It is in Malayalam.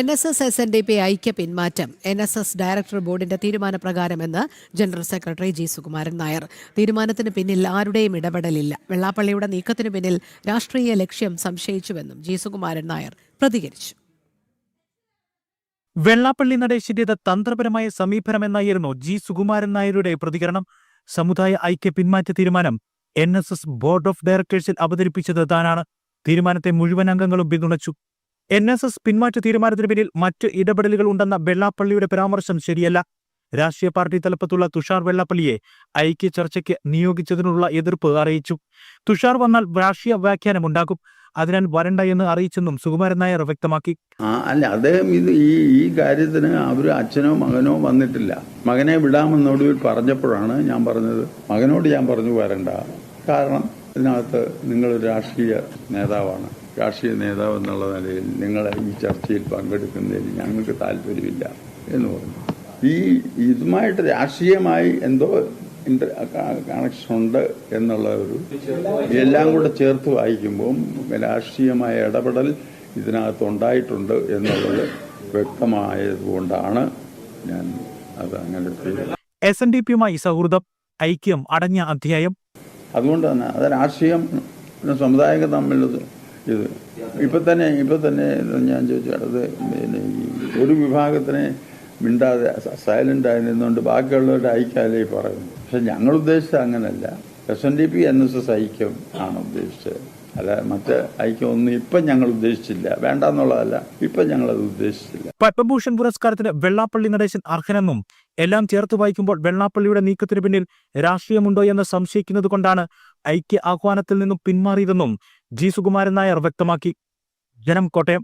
N S S S N D P ഐക്യ പിന്മാറ്റം എൻ എസ് എസ് ഡയറക്ടർ ബോർഡിന്റെ തീരുമാനപ്രകാരമെന്ന് general secretary G Sukumaran Nair. തീരുമാനത്തിന് പിന്നിൽ ആരുടെയും ഇടപെടലില്ല. വെള്ളാപ്പള്ളിയുടെ നീക്കത്തിന് പിന്നിൽ രാഷ്ട്രീയ ലക്ഷ്യം സംശയിച്ചുവെന്നും ജി സുകുമാരൻ നായർ പ്രതികരിച്ചു. വെള്ളാപ്പള്ളി നടേശിന്റേത് തന്ത്രപരമായ സമീപനമെന്നായിരുന്നു ജി സുകുമാരൻ നായരുടെ പ്രതികരണം. സമുദായ ഐക്യ പിന്മാറ്റ തീരുമാനം N S S board of ഡയറക്ടേഴ്സിൽ അവതരിപ്പിച്ചത് താനാണ്. തീരുമാനത്തെ മുഴുവൻ അംഗങ്ങളും പിന്തുണച്ചു. എൻ എസ് എസ് പിന്മാറ്റ തീരുമാനത്തിന് പിന്നിൽ മറ്റ് ഇടപെടലുകൾ ഉണ്ടെന്ന വെള്ളാപ്പള്ളിയുടെ പരാമർശം ശരിയല്ല. രാഷ്ട്രീയ പാർട്ടി തലപ്പത്തുള്ള തുഷാർ വെള്ളാപ്പള്ളിയെ ഐക്യ ചർച്ചയ്ക്ക് നിയോഗിച്ചതിനുള്ള എതിർപ്പ് അറിയിച്ചു. തുഷാർ വന്നാൽ രാഷ്ട്രീയ വ്യാഖ്യാനം ഉണ്ടാകും അതിനാൽ വരണ്ട എന്ന് അറിയിച്ചെന്നും സുകുമാരൻ നായർ വ്യക്തമാക്കി. അല്ല അദ്ദേഹം ഇത് ഈ ഈ കാര്യത്തിന് അവർ അച്ഛനോ മകനോ വന്നിട്ടില്ല. മകനെ വിടാമെന്നോട് പറഞ്ഞപ്പോഴാണ് ഞാൻ പറഞ്ഞത്. മകനോട് ഞാൻ പറഞ്ഞു വരണ്ട. കാരണം ഇതിനകത്ത് നിങ്ങൾ രാഷ്ട്രീയ നേതാവാണ്. രാഷ്ട്രീയ നേതാവ് എന്നുള്ള നിലയിൽ നിങ്ങളെ ഈ ചർച്ചയിൽ പങ്കെടുക്കുന്നതിൽ ഞങ്ങൾക്ക് താല്പര്യമില്ല എന്ന് പറഞ്ഞു. ഈ ഇതുമായിട്ട് രാഷ്ട്രീയമായി എന്തോ കണക്ഷൻ ഉണ്ട് എന്നുള്ള ഒരു എല്ലാം കൂടെ ചേർത്ത് വായിക്കുമ്പോൾ രാഷ്ട്രീയമായ ഇടപെടൽ ഇതിനകത്ത് ഉണ്ടായിട്ടുണ്ട് എന്നുള്ളത് വ്യക്തമായതുകൊണ്ടാണ് ഞാൻ അത് അങ്ങനെ എസ് എൻ ഡി പിയുമായി സൗഹൃദം ഐക്യം അടഞ്ഞ അധ്യായം. അതുകൊണ്ട് തന്നെ അത് രാഷ്ട്രീയം സമുദായങ്ങൾ സമുദായം തമ്മിലത് ഇത് ഇപ്പൊ തന്നെ ഇപ്പൊ തന്നെ ഞാൻ ചോദിച്ചു അടുത്ത് പിന്നെ ഈ ഒരു വിഭാഗത്തിനെ മിണ്ടാതെ സൈലന്റ് ആയി നിന്നുകൊണ്ട് ബാക്കിയുള്ളവരുടെ ഐക്യമല്ലേ പറയുന്നു പക്ഷെ ഞങ്ങൾ ഉദ്ദേശിച്ചത് അങ്ങനല്ല. S N D P N S S ഐക്യം ആണ് ഉദ്ദേശിച്ചത്. അല്ല മറ്റ് ഐക്യം ഒന്നും ഇപ്പം ഞങ്ങൾ ഉദ്ദേശിച്ചില്ല. വേണ്ടെന്നുള്ളതല്ല ഇപ്പം ഞങ്ങളത് ഉദ്ദേശിച്ചില്ല. പത്മഭൂഷൺ പുരസ്കാരത്തിന് വെള്ളാപ്പള്ളി നടേശൻ അർഹനെന്നും എല്ലാം ചേർത്ത് വായിക്കുമ്പോൾ വെള്ളാപ്പള്ളിയുടെ നീക്കത്തിനു പിന്നിൽ രാഷ്ട്രീയമുണ്ടോ എന്ന് സംശയിക്കുന്നത് കൊണ്ടാണ് ഐക്യ ആഹ്വാനത്തിൽ നിന്നും പിന്മാറിയതെന്നും ജി സുകുമാരൻ നായർ വ്യക്തമാക്കി. ജനം കോട്ടയം.